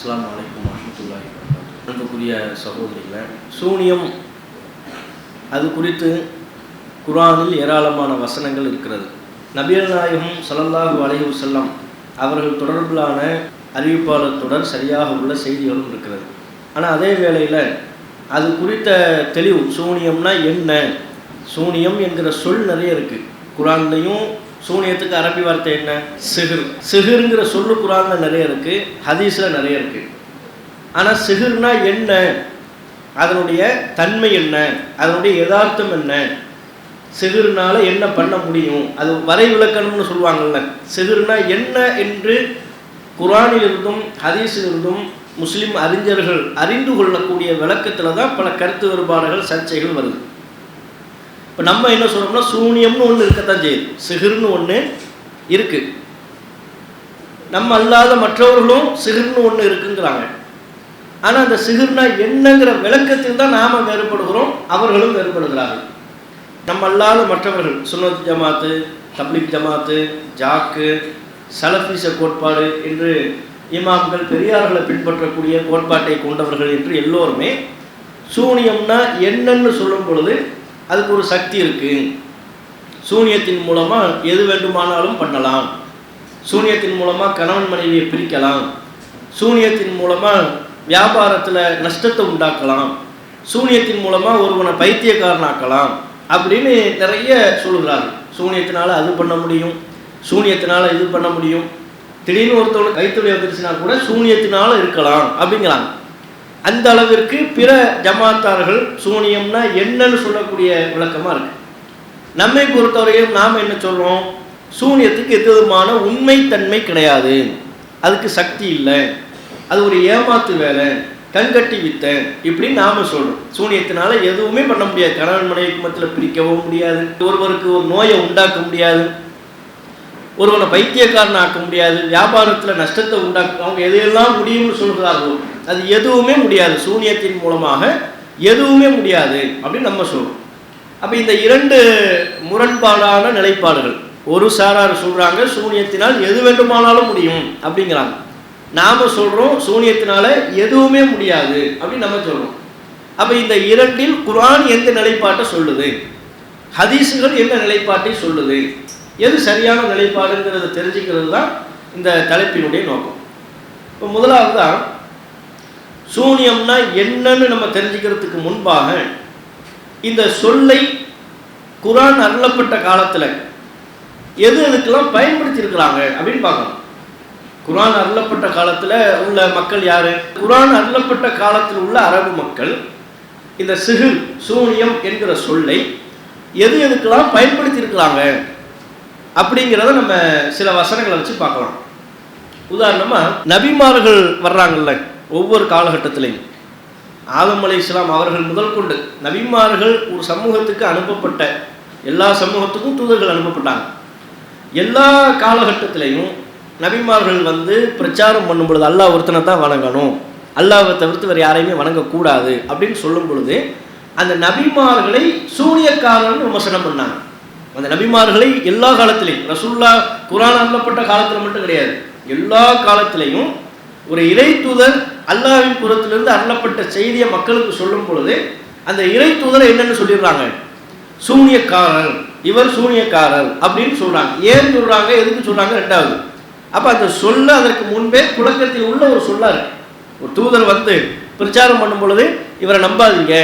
அஸ்ஸலாமு அலைக்கும் வரமத்துல்லாஹி வபரகாத்துஹு. அன்புக்குரிய சகோதரிகளை சூனியம் அது குறித்து குரானில் ஏராளமான வசனங்கள் இருக்கிறது. நபியல் நாயகம் சலல்லாஹு அலைஹி செல்லம் அவர்கள் தொடர்பிலான அறிவிப்பாளர் தொடர் சரியாக உள்ள செய்திகளும் இருக்கிறது. ஆனால் அதே வேளையில் அது குறித்த தெளிவு சூனியம்னா என்ன? சூனியம் என்கிற சொல் நிறைய இருக்குது குரான்லையும் சூனியத்துக்கு அரபி வார்த்தை என்ன? சிகிர். சிகிருங்கிற சொல்லு குரானில் நிறைய இருக்குது ஹதீஸில் நிறைய இருக்குது ஆனால் சிகிர்னா என்ன? அதனுடைய தன்மை என்ன? அதனுடைய யதார்த்தம் என்ன? சிகிர்னால என்ன பண்ண முடியும்? அது வரை விளக்கணும்னு சொல்லுவாங்கல்ல. சிகிர்னா என்ன என்று குரானிலிருந்தும் ஹதீஸிலிருந்தும் முஸ்லிம் அறிஞர்கள் அறிந்து கொள்ளக்கூடிய விளக்கத்தில் தான் பல கருத்து வேறுபாடுகள் சர்ச்சைகள் வருது. இப்போ நம்ம என்ன சொல்கிறோம்னா சூனியம்னு ஒன்று இருக்கத்தான் செய்யுது. சிகிர்னு ஒன்று இருக்குது நம்ம அல்லாத மற்றவர்களும் சிகிர்னு ஒன்று இருக்குங்கிறாங்க. ஆனால் அந்த சிகிர்னா என்னங்கிற விளக்கத்தில் தான் நாம் வேறுபடுகிறோம் அவர்களும் வேறுபடுகிறார்கள். நம்ம அல்லாத மற்றவர்கள் சுன்னத் ஜமாத்து தப்லிக் ஜமாத்து ஜாக்கு சலஃபீச கோட்பாடு என்று இமாம்கள் பெரியார்களை பின்பற்றக்கூடிய கோட்பாட்டை கொண்டவர்கள் என்று எல்லோருமே சூனியம்னா என்னன்னு சொல்லும் பொழுது அதுக்கு ஒரு சக்தி இருக்குது சூனியத்தின் மூலமாக எது வேண்டுமானாலும் பண்ணலாம். சூனியத்தின் மூலமாக கணவன் மனைவியை பிரிக்கலாம். சூனியத்தின் மூலமாக வியாபாரத்தில் நஷ்டத்தை உண்டாக்கலாம். சூனியத்தின் மூலமாக ஒருவனை பைத்தியக்காரனாக்கலாம் அப்படின்னு நிறைய சொல்கிறார்கள் சூனியத்தினால் அது பண்ண முடியும். சூனியத்தினால் இது பண்ண முடியும். திடீர்னு ஒருத்தவங்க கைத்தொழில் வந்துருச்சுன்னா கூட சூனியத்தினால இருக்கலாம் அப்படிங்கிறாங்க. அந்த அளவிற்கு பிற ஜமாத்தார்கள் சூனியம்னா என்னன்னு சொல்லக்கூடிய விளக்கமாக இருக்கு. நம்மை பொறுத்தவரையும் நாம் என்ன சொல்கிறோம் சூனியத்துக்கு எதுவிதமான உண்மைத்தன்மை கிடையாது. அதுக்கு சக்தி இல்லை. அது ஒரு ஏமாத்து வேலை. கண்கட்டி வித்தேன் இப்படின்னு நாம சொல்கிறோம் சூனியத்தினால எதுவுமே பண்ண முடியாது. கணவன் மனைவிக்கு மத்தியில் பிரிக்கவும் முடியாது. ஒருவருக்கு ஒரு நோயை உண்டாக்க முடியாது. ஒருவனை பைத்தியக்காரன் ஆக்க முடியாது வியாபாரத்தில் நஷ்டத்தை உண்டாக்க அவங்க எதையெல்லாம் முடியும்னு சொல்கிறார்களோ அது எதுவுமே முடியாது. சூனியத்தின் மூலமாக எதுவுமே முடியாது அப்படின்னு நம்ம சொல்கிறோம் அப்போ இந்த இரண்டு முரண்பாடான நிலைப்பாடுகள் ஒரு சாரார் சொல்கிறாங்க சூனியத்தினால் எது வேண்டுமானாலும் முடியும் அப்படிங்கிறாங்க. நாம் சொல்கிறோம் சூனியத்தினால எதுவுமே முடியாது அப்படின்னு நம்ம சொல்கிறோம் அப்போ இந்த இரண்டில் குரான் எந்த நிலைப்பாட்டை சொல்லுது? ஹதீஸுகள் என்ன நிலைப்பாட்டை சொல்லுது? எது சரியான நிலைப்பாடுங்கிறத தெரிஞ்சுக்கிறது தான் இந்த தலைப்பினுடைய நோக்கம். இப்போ முதலாவது தான் சூனியம்னா என்னன்னு நம்ம தெரிஞ்சுக்கிறதுக்கு முன்பாக இந்த சொல்லை குரான் அருளப்பட்ட காலத்தில் எது எதுக்கெல்லாம் பயன்படுத்தியிருக்கிறாங்க அப்படின்னு பார்க்கணும். குரான் அருளப்பட்ட காலத்தில் உள்ள மக்கள் யார்? குரான் அருளப்பட்ட காலத்தில் உள்ள அரபு மக்கள் இந்த சிகு சூனியம் என்கிற சொல்லை எது எதுக்கெல்லாம் பயன்படுத்தியிருக்கிறாங்க? அப்படிங்கிறத நம்ம சில வசனங்களை வச்சு பார்க்கலாம். உதாரணமாக நபிமார்கள் வர்றாங்கல்ல ஒவ்வொரு காலகட்டத்திலையும். ஆதம் அலி இஸ்லாம் அவர்கள் முதல் கொண்டு நபிமார்கள் ஒரு சமூகத்துக்கு அனுப்பப்பட்ட எல்லா சமூகத்துக்கும் தூதர்கள் அனுப்பப்பட்டாங்க. எல்லா காலகட்டத்திலையும் நபிமார்கள் வந்து பிரச்சாரம் பண்ணும் பொழுது அல்லாஹ் ஒருத்தனை தான் வணங்கணும். அல்லாவை தவிர்த்து வேறு யாரையுமே வணங்கக்கூடாது அப்படின்னு சொல்லும் பொழுது அந்த நபிமார்களை சூனியக்காரன் விமர்சனம் பண்ணாங்க. அந்த நபிமார்களை எல்லா காலத்திலையும் ரசுல்லா குரான் அருளப்பட்ட காலத்தில் மட்டும் கிடையாது. எல்லா காலத்திலையும் ஒரு இறை தூதர் அல்லாவின் புறத்திலிருந்து அருளப்பட்ட செய்தியை மக்களுக்கு சொல்லும் பொழுது அந்த இறை தூதரை என்னென்னு சொல்லிடுறாங்க? சூனியக்காரர் இவர் சூனியக்காரர் அப்படின்னு சொல்றாங்க. ஏன் சொல்றாங்க? எதுக்கு சொல்றாங்க? ரெண்டாவது அப்ப அந்த சொல்ல அதற்கு முன்பே புழக்கத்தில் உள்ள ஒரு சொல்லார் இருக்கு. ஒரு தூதர் வந்து பிரச்சாரம் பண்ணும் பொழுது இவரை நம்பாதீங்க.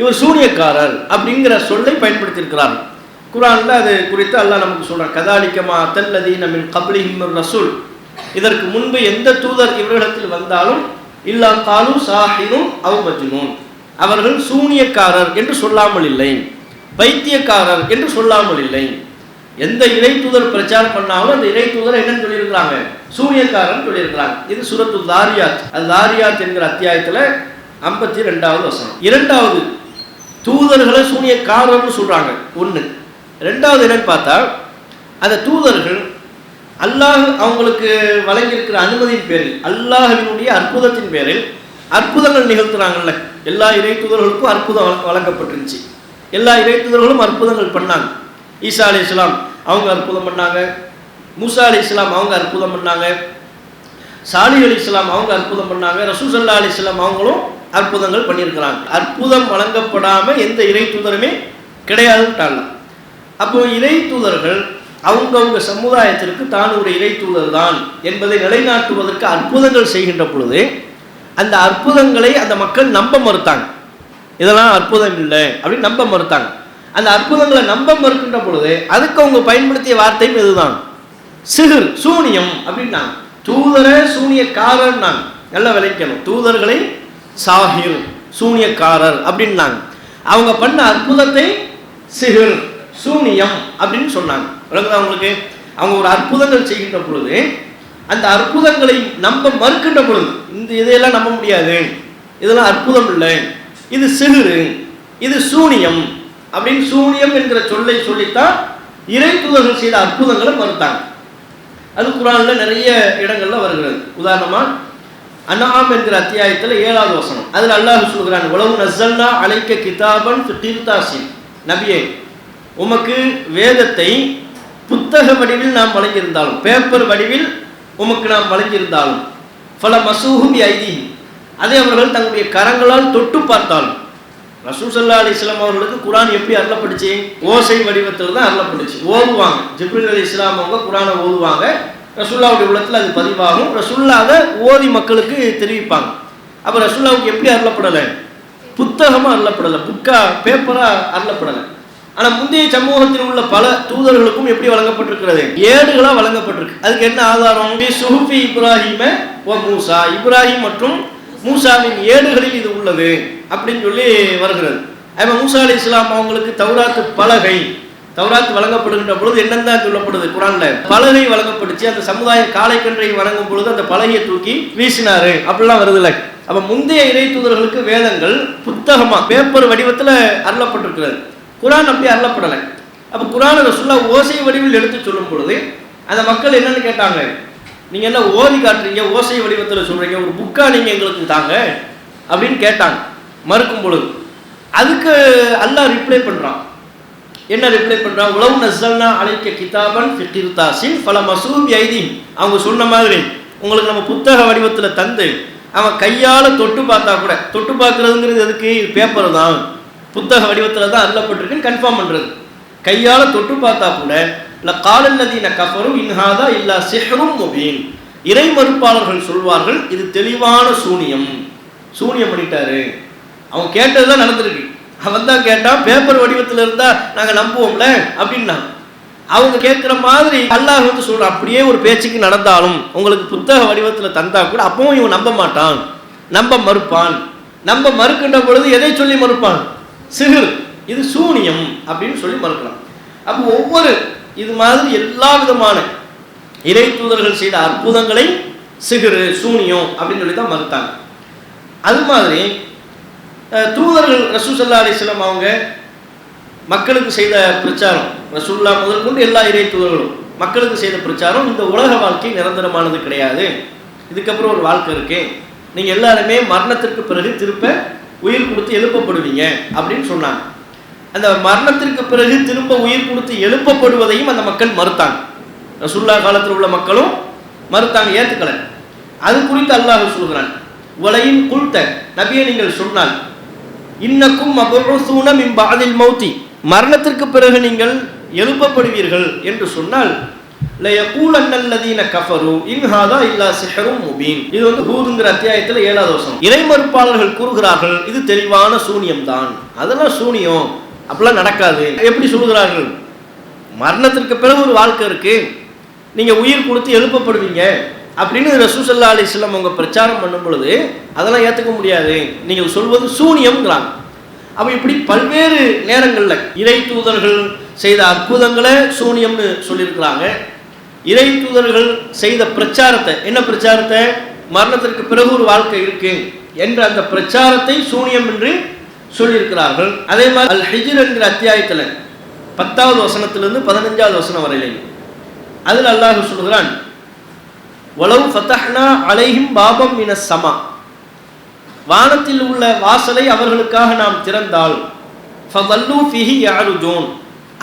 இவர் சூனியக்காரர் அப்படிங்கிற சொல்லை பயன்படுத்தியிருக்கிறார். குரான்ல அது குறித்து அல்லாஹ் நமக்கு சொல்றான். கதாலிக்கமா தல்லதி நம்மின் கபலி ரசூல். இதற்கு முன்பு எந்த தூதர் இவர்களிடத்தில் வந்தாலும் இல்லா காலு சாஹினும் அவ் மஜ்னூன். அவர்கள் சூனியக்காரர் என்று சொல்லாமல் இல்லை. பைத்தியக்காரர் என்று சொல்லாமல் இல்லை. எந்த இறை தூதர் பிரச்சாரம் பண்ணாலும் அந்த இறை தூதர் என்னன்னு சொல்லியிருக்கிறாங்க? சூனியக்காரன் சொல்லியிருக்கிறாங்க. இது சுரத்து தாரியாத் அது தாரியாத் என்கிற அத்தியாயத்தில் ஐம்பத்தி ரெண்டாவது வசனம். இரண்டாவது தூதர்களை சூனியக்காரர்னு சொல்றாங்க. ஒன்று ரெண்டாவது என்னன்னு பார்த்தா அந்த தூதர்கள் அல்லாஹ் அவங்களுக்கு வழங்கியிருக்கிற அனுமதியின் பேரில் அல்லாஹினுடைய அற்புதத்தின் பேரில் அற்புதங்கள் நிகழ்த்துறாங்கல்ல எல்லா இறை தூதர்களுக்கும் அற்புதம் வழங்கப்பட்டிருந்துச்சு. எல்லா இறை தூதர்களும் அற்புதங்கள் பண்ணாங்க. ஈசா அலி இஸ்லாம் அவங்க அற்புதம் பண்ணாங்க. மூசா அலி இஸ்லாம் அவங்க அற்புதம் பண்ணாங்க. சாலி அலி இஸ்லாம் அவங்க அற்புதம் பண்ணாங்க. ரசூசல்லா அலி இஸ்லாம் அவங்களும் அற்புதங்கள் பண்ணியிருக்கிறாங்க. அற்புதம் வழங்கப்படாமல் எந்த இறை தூதருமே கிடையாதுட்டாங்க அப்போ இறை தூதர்கள் அவங்கவுங்க சமுதாயத்திற்கு தான் ஒரு இறை தூதர் தான் என்பதை நிலைநாட்டுவதற்கு அற்புதங்கள் செய்கின்ற பொழுது அந்த அற்புதங்களை அந்த மக்கள் நம்ப மறுத்தாங்க. இதெல்லாம் அற்புதம் இல்லை அப்படின்னு நம்ப மறுத்தாங்க. அந்த அற்புதங்களை நம்ப மறுக்கின்ற பொழுது அதுக்கு அவங்க பயன்படுத்திய வார்த்தையும் இதுதான் சிகிர் சூனியம் அப்படின்னாங்க. தூதர சூனியக்காரர் நாங்க நல்லா விளைக்கணும் தூதர்களை சாகிர் சூனியக்காரர் அப்படின்னாங்க. அவங்க பண்ண அற்புதத்தை சிகிர் சூனியம் அப்படின்னு சொன்னாங்க. விளங்குதா அவங்களுக்கு அவங்க ஒரு அற்புதங்கள் செய்கின்ற பொழுது அந்த அற்புதங்களை நம்ப மறுக்கின்ற பொழுது இந்த இதையெல்லாம் நம்ப முடியாது. இதெல்லாம் அற்புதம் இல்லை. இது சிறு இது சூனியம் அப்படின்னு சூனியம் என்கிற சொல்லை சொல்லித்தான் இறை தூதர்கள் செய்த அற்புதங்களை மறுத்தாங்க. அது குரானில் நிறைய இடங்களில் வருகிறது. உதாரணமாக அனாம் என்கிற அத்தியாயத்தில் ஏழாவது வசனம். அதில் அல்லாஹ் சொல்கிறான் உலவு நசல்லா அழைக்க கிதாபன் தீர்த்தாசி நபியே உமக்கு வேதத்தை புத்தக வடிவில் நாம் வழங்கியிருந்தாலும் பேப்பர் வடிவில் உமக்கு நாம் வழங்கியிருந்தாலும் பல மசூகும் ஐதி அதை அவர்கள் தங்களுடைய கரங்களால் தொட்டு பார்த்தாலும் ரசூசல்லா அலி இஸ்லாம் அவர்களுக்கு குரான் எப்படி அருளப்பட்டுச்சு? ஓசை வடிவத்தில் தான் அருளப்பட்டுச்சு. ஓதுவாங்க. ஜிப்ரில் அலி இஸ்லாம் அவங்க குரானை ஓதுவாங்க. ரசுல்லாவுடைய உள்ளத்தில் அது பதிவாகும். ரசுல்லா ஓதி மக்களுக்கு தெரிவிப்பாங்க. அப்போ ரசுல்லாவுக்கு எப்படி அருளப்படலை? புத்தகமாக அருளப்படலை. புக்கா பேப்பராக அருளப்படலை. ஆனால் முந்தைய சமூகத்தில் உள்ள பல தூதர்களுக்கும் எப்படி வழங்கப்பட்டிருக்கிறது? ஏடுகளாக வழங்கப்பட்டிருக்கு. அதுக்கு என்ன ஆதாரம்? சுஹுஃபி இப்ராஹிம ஓ மூசா. இப்ராஹிம் மற்றும் மூசாவின் ஏடுகளில் இது உள்ளது அப்படின்னு சொல்லி வருகிறது. அப்போ மூசா அலி இஸ்லாம் அவங்களுக்கு தௌராத்து பலகை தௌராத்து வழங்கப்படுகின்ற பொழுது என்னென்ன சொல்லப்படுது குரான்ல? பலகை வழங்கப்படுச்சு. அந்த சமுதாயம் காலை கன்றை வழங்கும் பொழுது அந்த பலகையை தூக்கி வீசினாரு. அப்படிலாம் வருதுல்ல. அப்ப முந்தைய இறை தூதர்களுக்கு வேதங்கள் புத்தகமா பேப்பர் வடிவத்தில் அருளப்பட்டிருக்கிறது. குரான் அப்படி அருளப்படலை அப்போ குரான் ரசுல்லா ஓசை வடிவில் எடுத்து சொல்லும் பொழுது அந்த மக்கள் என்னன்னு கேட்டாங்க? நீங்க என்ன ஓதி காட்டுறீங்க? ஓசை வடிவத்தில் சொல்றீங்க? ஒரு புக்கா நீங்க எங்களுக்கு தாங்க? அப்படின்னு கேட்டாங்க. மறுக்கும் பொழுது அதுக்கு அல்லாஹ் ரிப்ளை பண்றான். என்ன ரிப்ளை பண்றான்? உழவு நசல்னா அழைக்க கிதாபன் ஃபிட்டிர்தாசின் பல மசூபி ஐதி அவங்க சொன்ன மாதிரி உங்களுக்கு நம்ம புத்தக வடிவத்தில் தந்து அவன் கையால் தொட்டு பார்த்தா கூட தொட்டு பார்க்கறதுங்கிறது எதுக்கு? பேப்பர் தான். புத்தக வடிவத்தில் தான் அருளப்பட்டிருக்குன்னு கன்ஃபார்ம் பண்ணுறது கையால் தொட்டு பார்த்தா கூட இல்லை காலல்லதீன கஃபரும் இன்ஹாதா இல்லா சிஹரும் முபீன். இறை மறுப்பாளர்கள் சொல்வார்கள் இது தெளிவான சூனியம். சூனியம் பண்ணிட்டாரு. அவன் கேட்டது தான் நடந்திருக்கு. அவன் தான் கேட்டான் பேப்பர் வடிவத்தில் இருந்தால் நாங்கள் நம்புவோம்ல? அப்படின்னா அவங்க கேட்குற மாதிரி அல்லாஹ் வந்து சொல்கிறான் அப்படியே ஒரு பேச்சுக்கு நடந்தாலும் உங்களுக்கு புத்தக வடிவத்தில் தந்தா கூட அப்பவும் இவன் நம்ப மாட்டான். நம்ப மறுப்பான். நம்ப மறுக்கின்ற பொழுது எதை சொல்லி மறுப்பான்? சிகிர் இது சூனியம் அப்படின்னு சொல்லி மறுக்கலாம். அப்போ ஒவ்வொரு இது மாதிரி எல்லா விதமான இறை தூதர்கள் செய்த அற்புதங்களை சிகிரு சூனியம் அப்படின்னு சொல்லி தான் மறுத்தாங்க. அது மாதிரி தூதர்கள் ரசூசல்லா அலிஸ்லாம் அவங்க மக்களுக்கு செய்த பிரச்சாரம் ரசூல்லா முதல் கொண்டு எல்லா இறை தூதர்களும் மக்களுக்கு செய்த பிரச்சாரம் இந்த உலக வாழ்க்கை நிரந்தரமானது கிடையாது. இதுக்கப்புறம் ஒரு வாழ்க்கை இருக்கு. நீங்கள் எல்லாருமே மரணத்திற்கு பிறகு திருப்ப உயிர் கொடுத்து எழுப்பப்படுவீங்க அப்படின்னு சொன்னாங்க. அந்த மரணத்திற்கு பிறகு திரும்ப உயிர் கொடுத்து எழுப்பப்படுவதையும் அந்த மக்கள் மறுத்தாங்க. சுல்லா காலத்தில் உள்ள மக்களும் மறுத்தாங்க ஏத்துக்கல. அது குறித்து அல்லாஹ் சொல்கிறான். உலையும் குல்த நபியை நீங்கள் சொன்னால் இன்னக்கும் மபுசூனம் இம்பாதில் மௌத்தி. மரணத்திற்கு பிறகு நீங்கள் எழுப்பப்படுவீர்கள் என்று சொன்னால் லயகூலன்னல்லதீன கஃபரு இன்ஹாதா இல்லா சிஹரும் முபீன் இது வந்து ஹூதுங்கிற அத்தியாயத்தில் ஏழாவது வருஷம் இறை மறுப்பாளர்கள் கூறுகிறார்கள் இது தெளிவான சூனியம் தான் அதெல்லாம் சூனியம். அப்படிலாம் நடக்காது. எப்படி சொல்லுகிறார்கள்? மரணத்திற்கு பிறகு ஒரு வாழ்க்கை இருக்கு. நீங்க உயிர் கொடுத்து எழுப்பப்படுவீங்க. அப்படின்னு ரசூசல்லா அலிஸ்லாம் அவங்க பிரச்சாரம் பண்ணும் பொழுது அதெல்லாம் ஏற்றுக்க முடியாது. நீங்கள் சொல்வது சூனியம்ங்கிறாங்க. அப்போ இப்படி பல்வேறு நேரங்களில் இறை தூதர்கள் செய்த அற்புதங்களை சூனியம்னு சொல்லியிருக்கிறாங்க. இறை தூதர்கள் செய்த பிரச்சாரத்தை என்ன பிரச்சாரத்தை? மரணத்திற்கு பிறகு ஒரு வாழ்க்கை இருக்கு என்ற அந்த பிரச்சாரத்தை சூனியம் என்று சொல்லியிருக்கிறார்கள். அதே மாதிரி அல் ஹிஜிர் என்கிற அத்தியாயத்தில் பத்தாவது வசனத்திலிருந்து பதினஞ்சாவது வசனம் வரையிலையும் அதில் அல்லாஹ் சொல்கிறான் வலவு ஃபத்தஹ்னா அலைஹிம் பாபம் இன சமா. வானத்தில் உள்ள வாசலை அவர்களுக்காக நாம் திறந்தால் ஃபவல்லு ஃபிஹி யாருஜூன்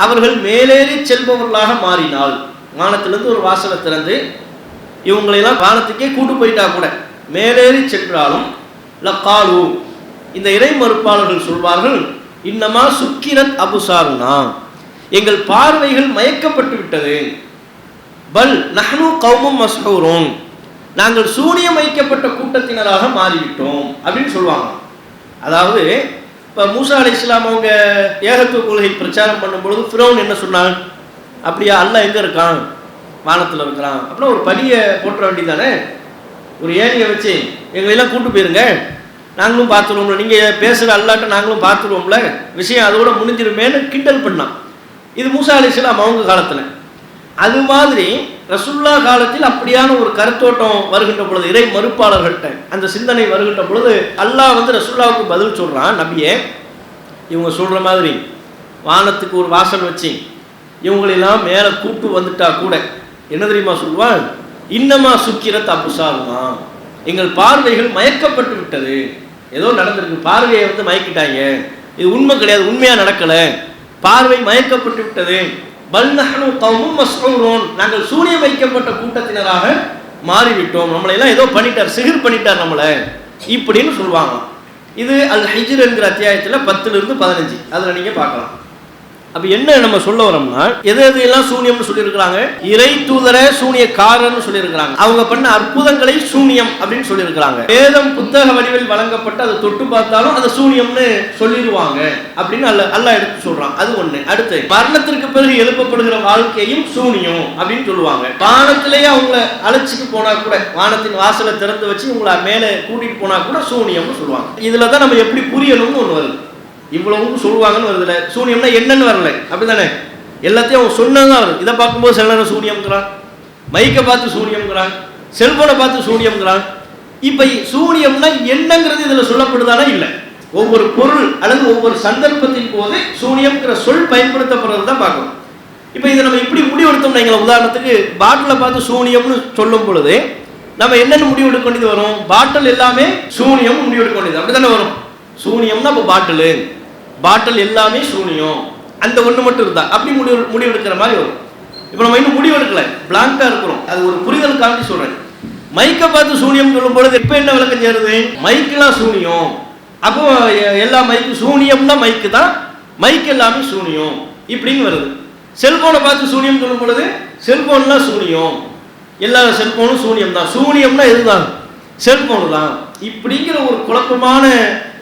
அவர்கள் மேலேறி செல்பவர்களாக மாறினால் வானத்திலிருந்து ஒரு வாசலை திறந்து இவங்களையெல்லாம் வானத்துக்கே கூட்டு போயிட்டா கூட மேலேறி சென்றாலும் லக்காலு இந்த இறை மறுப்பாளர்கள் சொல்வார்கள் இன்னமா சுக்கிரத் அபுசாருனா எங்கள் பார்வைகள் மயக்கப்பட்டு விட்டது. பல் நஹ்னு கௌமும் மஸ்ஹூரும் நாங்கள் சூனியம் வைக்கப்பட்ட கூட்டத்தினராக மாறிவிட்டோம் அப்படின்னு சொல்லுவாங்க அதாவது இப்போ மூசா அலி இஸ்லாம் அவங்க ஏகத்துவ கொள்கை பிரச்சாரம் பண்ணும்பொழுது ஃபிரௌன் என்ன சொன்னாங்க அப்படியா? அல்லாஹ் எங்கே இருக்கான்? வானத்தில் இருக்கிறான். அப்படின்னா ஒரு படியை போட்டுற வேண்டியதானே ஒரு ஏரியை வச்சு எங்களெல்லாம் கூட்டு போயிருங்க. நாங்களும் பார்த்துருவோம்ல. நீங்கள் பேசுகிற அல்லாட்ட நாங்களும் பார்த்துருவோம்ல. விஷயம் அதோட முடிஞ்சிருமேன்னு கிண்டல் பண்ணான். இது மூசா அலி அவங்க காலத்தில். அது மாதிரி ரசுல்லா காலத்தில் அப்படியான ஒரு கருத்தோட்டம் வருகின்ற பொழுது இறை மறுப்பாளர்கள்ட்ட அந்த சிந்தனை வருகின்ற பொழுது அல்லாஹ் வந்து ரசுல்லாவுக்கு பதில் சொல்கிறான் நபியே. இவங்க சொல்கிற மாதிரி வானத்துக்கு ஒரு வாசல் வச்சு இவங்களெல்லாம் மேலே கூட்டு வந்துட்டா கூட என்ன தெரியுமா சொல்லுவான் இன்னமா சுக்கிர தப்புசாகுமா எங்கள் பார்வைகள் மயக்கப்பட்டு விட்டது. ஏதோ நடந்திருக்கு. பார்வையை வந்து மயக்கிட்டாங்க. இது உண்மை கிடையாது உண்மையாக நடக்கலை. பார்வை மயக்கப்பட்டு விட்டது. பல்நகனும் கௌமும் மஸ்ரூரோன் நாங்கள் சூரிய வைக்கப்பட்ட கூட்டத்தினராக மாறிவிட்டோம். நம்மளை எல்லாம் ஏதோ பண்ணிட்டார் சிகிர் பண்ணிட்டார் நம்மளை. இப்படின்னு சொல்லுவாங்க இது அல் ஹிஜ்ர் என்கிற அத்தியாயத்தில் பத்துலேருந்து பதினஞ்சு. அதில் நீங்கள் பார்க்கலாம். அப்ப என்ன நம்ம சொல்ல வரோம்னா எது எது எல்லாம் சூனியம்னு சொல்லியிருக்கிறாங்க? இறை தூதர சூனியக்காரன்னு சொல்லியிருக்கிறாங்க. அவங்க பண்ண அற்புதங்களை சூனியம் அப்படின்னு சொல்லியிருக்கிறாங்க. வேதம் புத்தக வடிவில் வழங்கப்பட்டு அதை தொட்டு பார்த்தாலும் அதை சூனியம்னு சொல்லிடுவாங்க அப்படின்னு அல்ல அல்ல எடுத்து சொல்றான். அது ஒண்ணு. அடுத்து மரணத்திற்கு பிறகு எழுப்பப்படுகிற வாழ்க்கையும் சூனியம் அப்படின்னு சொல்லுவாங்க. வானத்திலேயே அவங்கள அழைச்சிட்டு போனா கூட வானத்தின் வாசலை திறந்து வச்சு உங்களை மேலே கூட்டிட்டு போனா கூட சூனியம்னு சொல்லுவாங்க. இதுல தான் நம்ம எப்படி புரியணும்னு ஒன்று வருது. இவ்வளவும் சொல்லுவாங்கன்னு வருதுல. சூனியம்னா என்னன்னு வரல. அப்படிதானே எல்லாத்தையும் அவன் சொன்னதான் வரும் இதை பார்க்கும்போது சில நேரம் சூனியம்ங்கிறான். மைக்கை பார்த்து சூனியம்ங்கிறான். செல்போனை பார்த்து சூனியம்ங்கிறான். இப்போ சூனியம்னா என்னங்கிறது இதில் சொல்லப்படுதானா? இல்லை. ஒவ்வொரு பொருள் அல்லது ஒவ்வொரு சந்தர்ப்பத்தின் போது சூனியம்ங்கிற சொல் பயன்படுத்தப்படுறது தான் பார்க்கணும். இப்போ இதை நம்ம இப்படி முடிவெடுத்தோம்னா எங்களை உதாரணத்துக்கு பாட்டிலை பார்த்து சூனியம்னு சொல்லும் பொழுது நம்ம என்னென்ன முடிவு எடுக்க வேண்டியது வரும்? பாட்டில் எல்லாமே சூனியம் முடிவு எடுக்க வேண்டியது. அப்படி தானே வரும்? சூனியம்னா இப்போ பாட்டிலு பாட்டில் எல்லாமே சூனியம். அந்த ஒன்று மட்டும் இருந்தா. அப்படி முடிவு முடிவு எடுக்கிற மாதிரி வரும். இப்போ நம்ம இன்னும் முடிவு எடுக்கல. பிளாங்காக இருக்கிறோம். அது ஒரு புரிதலுக்காண்டி சொல்றேன். மைக்கை பார்த்து சூனியம் சொல்லும் பொழுது இப்போ என்ன விளக்கம் சேருது மைக்கெல்லாம் சூனியம். அப்போ எல்லா மைக்கு சூனியம்னா மைக்கு தான். மைக் எல்லாமே சூனியம். இப்படின்னு வருது. செல்போனை பார்த்து சூனியம் சொல்லும் பொழுது செல்போன்லாம் சூனியம். எல்லா செல்போனும் சூனியம் தான். சூனியம்னா இதுதான் செல்போனு தான் இப்படிங்கிற ஒரு குழப்பமான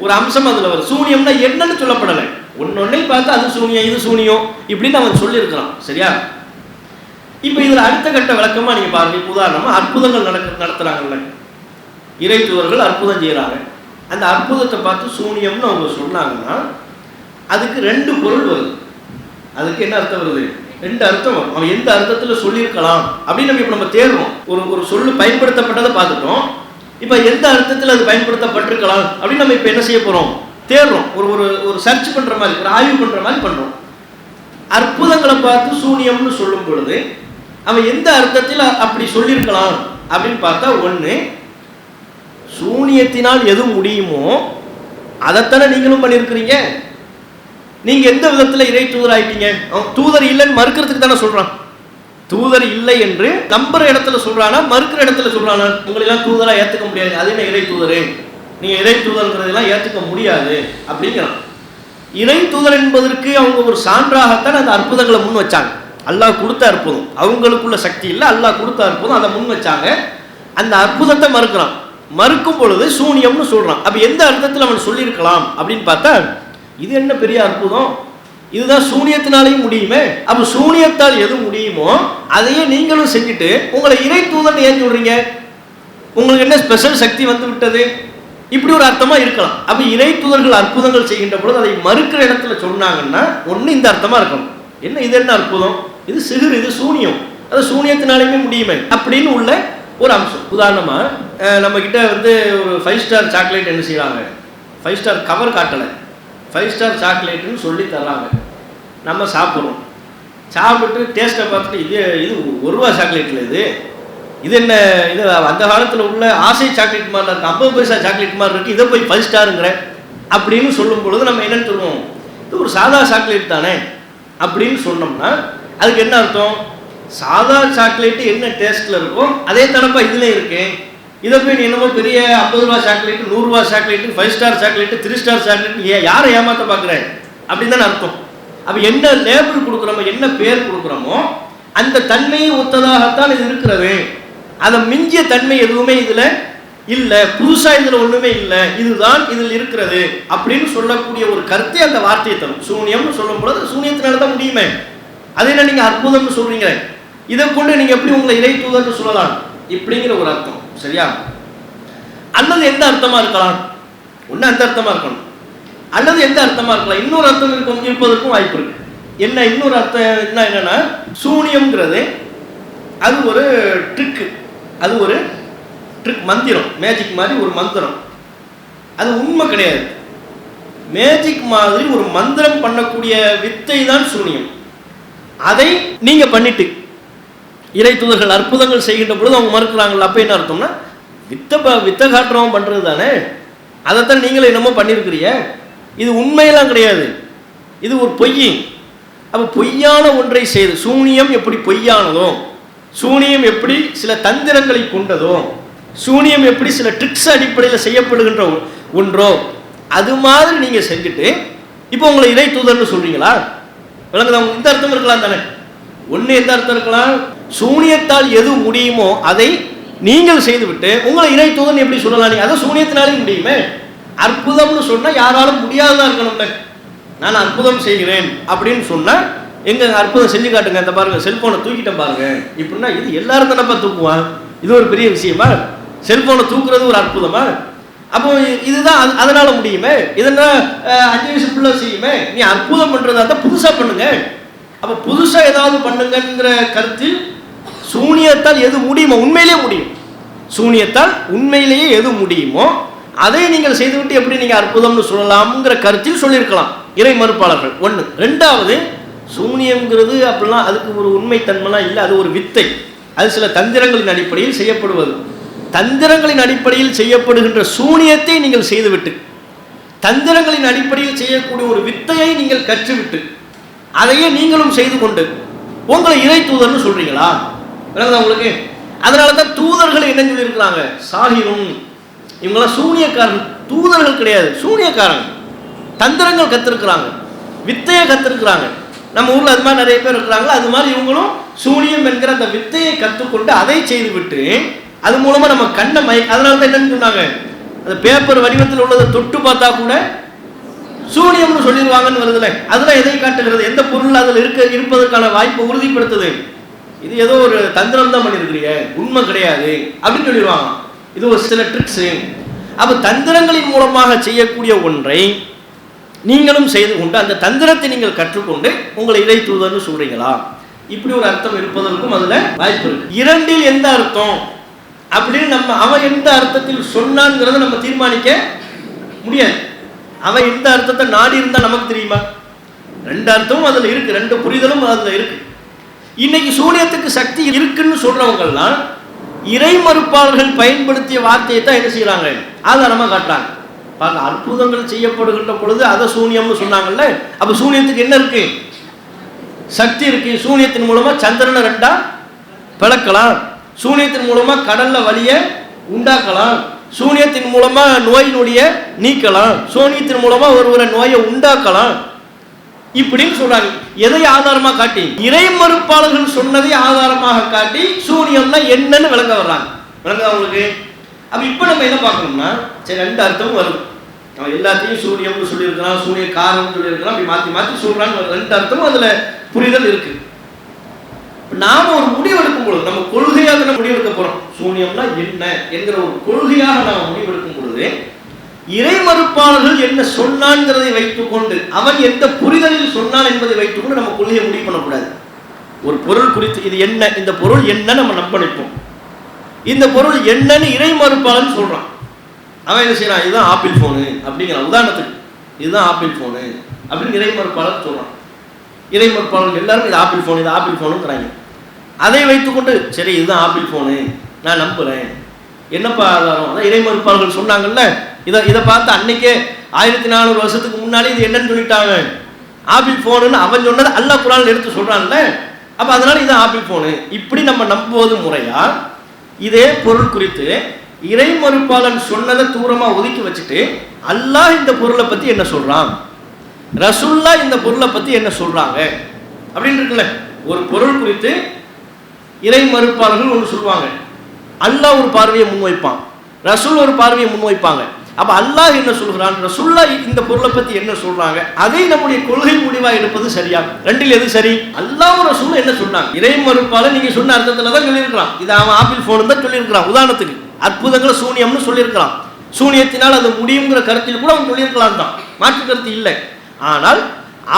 ஒரு அம்சம் அதில் வரும் சூனியம்னா என்னன்னு சொல்லப்படலை. ஒன்னொன்னே பார்த்து அது சூனியம் இது சூனியம் இப்படின்னு அவன் சொல்லியிருக்கிறான். சரியா? இப்போ இதில் அடுத்த கட்ட விளக்கமா நீங்க பாருங்க. உதாரணமாக உதாரணமா அற்புதங்கள் நடக்க நடத்துறாங்கல்ல. இறை தூதர்கள் அற்புதம் செய்கிறாங்க அந்த அற்புதத்தை பார்த்து சூனியம்னு அவங்க சொன்னாங்கன்னா அதுக்கு ரெண்டு பொருள் வருது. அதுக்கு என்ன அர்த்தம் வருது? ரெண்டு அர்த்தம் வரும். அவன் எந்த அர்த்தத்தில் சொல்லியிருக்கலாம் அப்படின்னு நம்ம இப்போ நம்ம தேடுறோம். ஒரு ஒரு சொல்லு பயன்படுத்தப்பட்டதை பார்த்துட்டோம். இப்போ எந்த அர்த்தத்தில் அது பயன்படுத்தப்பட்டிருக்கலாம்? அப்படின்னு நம்ம இப்போ என்ன செய்ய போகிறோம் தேடுறோம். ஒரு ஒரு ஒரு சர்ச் பண்ணுற மாதிரி ஒரு ஆய்வு பண்ணுற மாதிரி பண்ணுறோம் அற்புதங்களை பார்த்து சூனியம்னு சொல்லும் பொழுது அவன் எந்த அர்த்தத்தில் அப்படி சொல்லியிருக்கலாம்? அப்படின்னு பார்த்தா ஒன்று சூனியத்தினால் எது முடியுமோ அதைத்தானே நீங்களும் பண்ணியிருக்கிறீங்க. நீங்க எந்த விதத்தில் இறை தூதர் ஆயிட்டீங்க அவன் தூதர் இல்லைன்னு மறுக்கிறதுக்கு தானே சொல்றான். தூதர் இல்லை என்று நம்புற இடத்துல சொல்றானா மறுக்கிற இடத்துல சொல்றானா உங்களெல்லாம் தூதரா ஏத்துக்க முடியாது. அது என்ன இறை தூதரு? நீங்க இறை தூதர்ங்கிறதெல்லாம் ஏத்துக்க முடியாது அப்படிங்கிறான். இறை தூதர் என்பதற்கு அவங்க ஒரு சான்றாகத்தான் அந்த அற்புதங்களை முன் வச்சாங்க. அல்லாஹ் கொடுத்த அற்புதம். அவங்களுக்குள்ள சக்தி இல்லை அல்லாஹ் கொடுத்த அற்புதம் அதை முன் வச்சாங்க. அந்த அற்புதத்தை மறுக்கிறான். மறுக்கும் பொழுது சூனியம்னு சொல்றான். அப்ப எந்த அர்த்தத்தில் அவன் சொல்லியிருக்கலாம் அப்படின்னு பார்த்தா இது என்ன பெரிய அற்புதம்? இதுதான் சூனியத்தினாலையும் முடியுமே. அப்ப சூனியத்தால் எது முடியுமோ அதையே நீங்களும் செஞ்சுட்டு உங்களை இறை தூதன் ஏன் சொல்றீங்க? உங்களுக்கு என்ன ஸ்பெஷல் சக்தி வந்து விட்டது இப்படி ஒரு அர்த்தமா இருக்கலாம். அப்ப இறை தூதர்கள் அற்புதங்கள் செய்கின்ற பொழுது அதை மறுக்கிற இடத்துல சொன்னாங்கன்னா ஒண்ணு இந்த அர்த்தமா இருக்கணும். என்ன இது என்ன அற்புதம்? இது சிறு இது சூனியம். அது சூனியத்தினாலையுமே முடியுமே அப்படின்னு உள்ள ஒரு அம்சம். உதாரணமா நம்மக்கிட்ட நம்ம கிட்ட வந்து ஒரு ஃபைவ் ஸ்டார் சாக்லேட் என்ன செய்றாங்க? ஃபைவ் ஸ்டார் கவர் காட்டலை. ஃபைவ் ஸ்டார் சாக்லேட்டுன்னு சொல்லி தர்றாங்க. நம்ம சாப்பிட்றோம். சாப்பிட்டு டேஸ்ட்டை பார்த்துட்டு இது இது ஒரு ரூபா சாக்லேட்டில் இது. இது என்ன இது அந்த காலத்தில் உள்ள ஆசை சாக்லேட் மாதிரி இருக்குது ஐம்பது பைசா சாக்லேட் மாதிரி இருக்கு இதை போய் ஃபைவ் ஸ்டாருங்கிற அப்படின்னு சொல்லும் பொழுது நம்ம என்னன்னு சொல்லுவோம்? இது ஒரு சாதா சாக்லேட் தானே? அப்படின்னு சொன்னோம்னா அதுக்கு என்ன அர்த்தம்? சாதா சாக்லேட்டு என்ன டேஸ்ட்டில் இருக்கோ அதே தடப்பா இதுலேயும் இருக்கேன் இதை போய் நீ என்னமோ பெரிய ஐம்பது ரூபா சாக்லேட்டு நூறுரூவா chocolate five star chocolate three star chocolate ஏ யாரை ஏமாத்த பார்க்குறேன் அப்படின்னு தானே அர்த்தம். அப்போ என்ன லேபிள் கொடுக்குறோமோ என்ன பேர் கொடுக்குறோமோ அந்த தன்மையை ஒத்ததாகத்தான் இது இருக்கிறது. அதை மிஞ்சிய தன்மை எதுவுமே இதில் இல்லை. புதுசாக இதில் ஒன்றுமே இல்லை. இதுதான் இதில் இருக்கிறது அப்படின்னு சொல்லக்கூடிய ஒரு கருத்தை அந்த வார்த்தையை தரும். சூனியம்னு சொல்லும் பொழுது சூனியத்தினால தான் முடியுமே. அது என்ன நீங்கள் அற்புதம்னு சொல்கிறீங்க இதை கொண்டு நீங்கள் எப்படி உங்களை இறை தூதர்னு சொல்லலாம்? இப்படிங்கிற ஒரு அர்த்தம். சரியா? அல்லது எந்த அர்த்தமா இருக்கலாம்? ஒன்று அந்த அர்த்தமா இருக்கணும். அல்லது எந்த அர்த்தமா இருக்கலாம்? இன்னொரு அர்த்தம் இருக்கும் இருப்பதற்கும் வாய்ப்பு இருக்கு. என்ன இன்னொரு அர்த்தம் என்ன என்னன்னா சூனியம்ங்கிறது அது ஒரு ட்ரிக்கு அது ஒரு ட்ரிக் மந்திரம். மேஜிக் மாதிரி ஒரு மந்திரம். அது உண்மை கிடையாது. மேஜிக் மாதிரி ஒரு மந்திரம் பண்ணக்கூடிய வித்தை தான் சூனியம். அதை நீங்க பண்ணிட்டு இறை தூதர்கள் அற்புதங்கள் செய்கின்ற பொழுது அவங்க மறுக்கிறாங்களா அப்ப என்ன அர்த்தம்னா வித்த ப- வித்த காட்டுறவன் பண்றது தானே? அதைத்தான் நீங்களும் என்னமோ பண்ணியிருக்கிறீங்க இது உண்மையெல்லாம் கிடையாது. இது ஒரு பொய் அப்போ பொய்யான ஒன்றை செய்து சூனியம் எப்படி பொய்யானதோ சூனியம் எப்படி சில தந்திரங்களை கொண்டதோ சூனியம் எப்படி சில ட்ரிக்ஸ் அடிப்படையில் செய்யப்படுகின்ற ஒ- ஒன்றோ அது மாதிரி நீங்கள் செஞ்சுட்டு இப்போ உங்களை இறை தூதர்னு சொல்றீங்களா? விளங்குதா இந்த அர்த்தம் இருக்கலாம் தானே? ஒன்று எந்த அர்த்தம் இருக்கலாம்? சூனியத்தால் எது முடியுமோ அதை நீங்கள் செய்துவிட்டு உங்களை இறை தூதன் எப்படி சொல்லலாம் நீங்கள் அதை சூனியத்தினாலே முடியுமே. அற்புதம்னு சொன்னால் யாராலும் முடியாததான் இருக்கணும்ல நான் அற்புதம் செய்கிறேன் அப்படின்னு சொன்னால் எங்க அற்புதம் செஞ்சு காட்டுங்க. இந்த பாருங்க செல்போனை தூக்கிட்டேன் பாருங்க. இப்படின்னா இது எல்லாரும் தானப்பா தூக்குவான் இது ஒரு பெரிய விஷயமா? செல்போனை தூக்குறது ஒரு அற்புதமா? அப்போ இதுதான் அதனால முடியுமே. இதெல்லாம் அஞ்சு வயசு பிள்ளை செய்யுமே? நீ அற்புதம் பண்றதா இருந்தால் புதுசா பண்ணுங்க. அப்போ புதுசா ஏதாவது பண்ணுங்கிற கருத்தில் சூனியத்தால் எது முடியுமோ உண்மையிலேயே முடியும். சூனியத்தால் உண்மையிலேயே எது முடியுமோ அதை நீங்கள் செய்துவிட்டு எப்படி நீங்கள் அற்புதம்னு சொல்லலாம்ங்கிற கருத்தில் சொல்லியிருக்கலாம். இறை மறுப்பாளர்கள் ஒன்று ரெண்டாவது சூனியம்ங்கிறது அப்படிலாம் அதுக்கு ஒரு உண்மைத்தன்மைலாம் இல்லை அது ஒரு வித்தை. அது சில தந்திரங்களின் அடிப்படையில் செய்யப்படுவது. தந்திரங்களின் அடிப்படையில் செய்யப்படுகின்ற சூனியத்தை நீங்கள் செய்துவிட்டு தந்திரங்களின் அடிப்படையில் செய்யக்கூடிய ஒரு வித்தையை நீங்கள் கற்றுவிட்டு அதையே நீங்களும் செய்து கொண்டு உங்களை இறை தூதர்னு சொல்றீங்களா? விளங்குதா உங்களுக்கு? அதனால தான் தூதர்கள் என்ன சொல்லியிருக்கிறாங்க சாகிரும் இவங்களாம் சூனியக்காரன் தூதர்கள் கிடையாது சூனியக்காரங்க. தந்திரங்கள் கத்திருக்கிறாங்க. வித்தையை கத்திருக்கிறாங்க. நம்ம ஊரில் அது மாதிரி நிறைய பேர் இருக்கிறாங்களோ? அது மாதிரி இவங்களும் சூனியம் என்கிற அந்த வித்தையை கற்றுக்கொண்டு அதை செய்து விட்டு அது மூலமாக நம்ம கண்ணை மை அதனால தான் என்னன்னு சொன்னாங்க. அந்த பேப்பர் வடிவத்தில் உள்ளதை தொட்டு பார்த்தா கூட சூனியம்னு சொல்லிடுவாங்கன்னு வருதுல. அதெல்லாம் எதை காட்டுகிறது? எந்த பொருள் அதில் இருக்க இருப்பதற்கான வாய்ப்பை உறுதிப்படுத்துது? இது ஏதோ ஒரு தந்திரம் தான் பண்ணியிருக்கிறீங்க உண்மை கிடையாது அப்படின்னு சொல்லிடுவாங்க. இது ஒரு சில ட்ரிக்ஸு அப்போ தந்திரங்களின் மூலமாக செய்யக்கூடிய ஒன்றை நீங்களும் செய்து கொண்டு அந்த தந்திரத்தை நீங்கள் கற்றுக்கொண்டு உங்களை இறை தூதர்னு சொல்கிறீங்களா இப்படி ஒரு அர்த்தம் இருப்பதற்கும் அதில் வாய்ப்பு இருக்கு. இரண்டில் எந்த அர்த்தம்? அப்படின்னு நம்ம அவன் எந்த அர்த்தத்தில் சொன்னான்ங்கிறத நம்ம தீர்மானிக்க முடியாது. அவன் எந்த அர்த்தத்தை நாடி இருந்தால் நமக்கு தெரியுமா? ரெண்டு அர்த்தமும் அதில் இருக்கு ரெண்டு புரிதலும் அதில் இருக்கு. இன்னைக்கு சூனியத்துக்கு சக்தி இருக்குன்னு சொல்றவங்கெல்லாம் இறை மறுப்பாளர்கள் பயன்படுத்திய வார்த்தையை தான் என்ன செய்யறாங்க? ஆதாரமா காட்டுறாங்க. பாருங்க அற்புதங்கள் செய்யப்படுகின்ற பொழுது அதை சூனியம்னு சொன்னாங்கல்ல? அப்ப சூனியத்துக்கு என்ன இருக்கு? சக்தி இருக்கு. சூனியத்தின் மூலமா சந்திரனை ரெண்டா பிளக்கலாம். சூனியத்தின் மூலமா கடல்ல வலிய உண்டாக்கலாம். சூனியத்தின் மூலமா நோயினுடைய நீக்கலாம். சூனியத்தின் மூலமா ஒருவரை நோயை உண்டாக்கலாம். இப்படின்னு சொல்றாங்க. எதை ஆதாரமா காட்டி? இறை மறுப்பாளர்கள் சொன்னதை ஆதாரமாக காட்டி சூனியம்னா என்னன்னு விளங்க வர்றாங்க. விளங்க அவங்களுக்கு அப்ப இப்ப நம்ம என்ன பார்க்கணும்னா சரி ரெண்டு அர்த்தமும் வரும். அவன் எல்லாத்தையும் சூரியம்னு சொல்லியிருக்கிறான் சூரிய காரம்னு சொல்லியிருக்கிறான் அப்படி மாத்தி மாத்தி சொல்றான்னு ரெண்டு அர்த்தமும் அதுல புரிதல் இருக்கு. நாம ஒரு முடிவெடுக்கும் பொழுது நம்ம கொள்கையாக நம்ம முடிவெடுக்க போறோம். சூனியம்னா என்ன என்கிற ஒரு கொள்கையாக நாம முடிவெடுக்கும் பொழுது இறை மறுப்பாளர்கள் என்ன சொன்னான்கிறதை வைத்துக்கொண்டு அவன் எந்த புரிதலில் சொன்னான் என்பதை வைத்துக்கொண்டு நம்ம கொள்கையை முடிவு பண்ணக்கூடாது. ஒரு பொருள் குறித்து இது என்ன இந்த பொருள் என்ன நம்ம நம்பணிப்போம் இந்த பொருள் என்னன்னு இறை மறுப்பாளன் சொல்றான். அவன் என்ன செய்யறான்? இதுதான் ஆப்பிள் ஃபோனு அப்படிங்கிற உதாரணத்துக்கு இதுதான் ஆப்பிள் ஃபோனு அப்படின்னு இறை மறுப்பாளர் சொல்றான். இறை மறுப்பாளர்கள் எல்லாரும் இது ஆப்பிள் ஃபோன் இது ஆப்பிள் ஃபோனுங்கிறாங்க அதை வைத்துக்கொண்டு சரி இதுதான் ஆப்பிள் ஃபோனு நான் நம்புறேன். என்னப்பா ஆதாரம்? அதான் இறை மறுப்பாளர்கள் சொன்னாங்கல்ல இதை இதை பார்த்து அன்னைக்கே ஆயிரத்தி நானூறு வருஷத்துக்கு முன்னாடி இது என்னன்னு சொல்லிட்டாங்க. ஆப்பிள் ஃபோனுன்னு அவன் சொன்னது அல்லாஹ் குரான் எடுத்து சொல்றான்ல. அப்ப அதனால இது ஆப்பிள் போனு. இப்படி நம்ம நம்புவது முறையா? இதே பொருள் குறித்து இறை மறுப்பாளன் சொன்னதை தூரமா ஒதுக்கி வச்சுட்டு அல்லாஹ் இந்த பொருளை பத்தி என்ன சொல்றான்? ரசுல்லா இந்த பொருளை பத்தி என்ன சொல்றாங்க? அப்படின்னு இருக்குல்ல. ஒரு பொருள் குறித்து இறை மறுப்பாளர்கள் ஒன்று சொல்லுவாங்க. அல்லாஹ் ஒரு பார்வையை முன்வைப்பான். ரசூல் ஒரு பார்வையை முன்வைப்பாங்க. அப்ப அல்லாஹ் என்ன சொல்கிறான்? ரசுல்லா இந்த பொருளை பத்தி என்ன சொல்றாங்க? அதை நம்முடைய கொள்கை முடிவா எடுப்பது சரியா? ரெண்டில் எது சரி? அல்லாஹ் ரசூல் என்ன சொன்னாங்க? இறை மறுப்பாளர் நீங்க சொன்ன அர்த்தத்துல தான் சொல்லியிருக்கிறான். இது அவன் ஆப்பிள் போன் தான் சொல்லியிருக்கிறான். உதாரணத்துக்கு அற்புதங்களை சூனியம்னு சொல்லியிருக்கிறான். சூனியத்தினால் அது முடியுங்கிற கருத்தில் கூட அவன் சொல்லியிருக்கலாம் தான். மாற்று கருத்து இல்லை. ஆனால்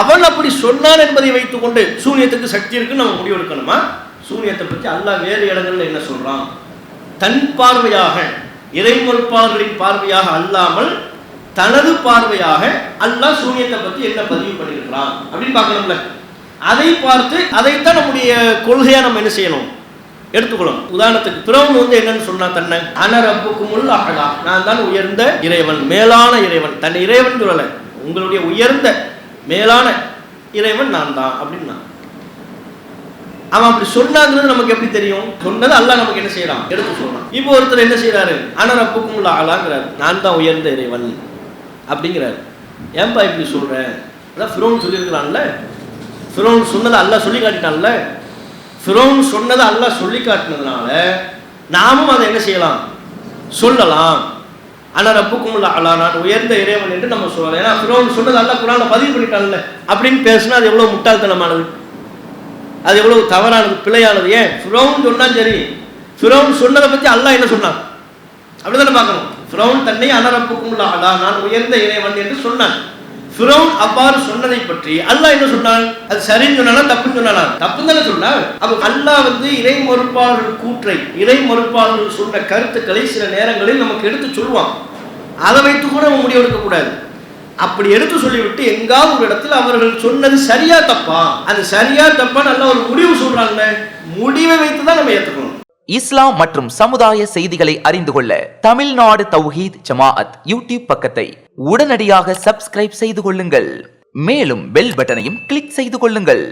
அவன் அப்படி சொன்னான் என்பதை வைத்துக்கொண்டு சூனியத்துக்கு சக்தி இருக்குன்னு நம்ம முடிவெடுக்கணுமா? சூனியத்தை பற்றி அல்லாஹ் வேறு இடங்கள்ல என்ன சொல்றான்? தன் பார்வையாக இறைமறுப்பாளர்களின் பார்வையாக அல்லாமல் தனது பார்வையாக அல்லாஹ் சூனியத்தை பற்றி என்ன பதிவு பண்ணியிருக்கிறான் அப்படின்னு பார்க்கணும்ல. அதை பார்த்து அதைத்தான் நம்முடைய கொள்கையா நம்ம என்ன செய்யணும்? எடுத்துக்கணும் உதாரணத்துக்கு பிறவன் வந்து என்னன்னு சொன்னா தன்னை அனரப்புக்குமுள் அகலா நான் தான் உயர்ந்த இறைவன் மேலான இறைவன். தன்னை இறைவன் சொல்லலை உங்களுடைய உயர்ந்த மேலான இறைவன் நான் தான் அப்படின்னா. அவன் அப்படி சொன்னாங்கிறது நமக்கு எப்படி தெரியும்? சொன்னது அல்லாஹ் நமக்கு என்ன செய்யறான்? எடுத்து சொல்றான். இப்போ ஒருத்தர் என்ன செய்யறாரு அனரப்புக்கும் உள்ள ஆளாங்கிறார் நான் தான் உயர்ந்த இறைவன். அப்படிங்கிறார். ஏன்பா இப்படி சொல்றேன் அதான் ஃபிரோன் சொல்லியிருக்கிறான்ல. ஃபிரோன் சொன்னதை அல்லாஹ் சொல்லி காட்டினான்ல ஃபிரோன் சொன்னதை அல்லாஹ் சொல்லி காட்டினதுனால நாமும் அதை என்ன செய்யலாம்? சொல்லலாம். ஆனால் ரப்புக்கும் உள்ள அல்லா நான் உயர்ந்த இறைவன் என்று நம்ம சொல்லலாம். ஏன்னா ஃபிரோன் சொன்னது அல்லா குரான்ல பதிவு பண்ணிட்டான்ல. அப்படின்னு பேசினா அது எவ்வளவு முட்டாள்தனமானது? அது எவ்வளவு தவறானது பிழையானது? ஏன்? ஃபிரௌன் சொன்னா சரி. ஃபிரௌன் சொன்னதை பற்றி அல்லாஹ் என்ன சொன்னான்? அப்படிதானே பார்க்கணும். ஃபிரௌன் தன்னை அனரப்புக்கும் அல்லா நான் உயர்ந்த இறைவன் என்று சொன்னான். ஃபிரௌன் அவ்வாறு சொன்னதை பற்றி அல்லாஹ் என்ன சொன்னான்? அது சரின்னு சொன்னானா தப்புன்னு சொன்னானா? தப்பு தானே சொன்னான். அப்போ அல்லாஹ் வந்து இறை மறுப்பாளர்கள் கூற்றை இறை மறுப்பாளர்கள் சொன்ன கருத்துக்களை சில நேரங்களில் நமக்கு எடுத்து சொல்லுவான். அதை வைத்து கூட நம்ம முடிவெடுக்க அப்படி எடுத்து சொல்லிவிட்டு எங்காவது ஒரு இடத்துல அவர்கள் சொன்னது சரியா தப்பா? அது சரியா தப்பா நல்ல ஒரு முடிவு சொல்றாங்க முடிவை வைத்து தான் நம்ம ஏற்றுக்கணும் இஸ்லாம் மற்றும் சமுதாய செய்திகளை அறிந்து கொள்ள தமிழ்நாடு தௌஹீத் ஜமாஅத் யூடியூப் பக்கத்தை உடனடியாக சப்ஸ்கிரைப் செய்து கொள்ளுங்கள். மேலும் பெல் பட்டனையும் கிளிக் செய்து கொள்ளுங்கள்.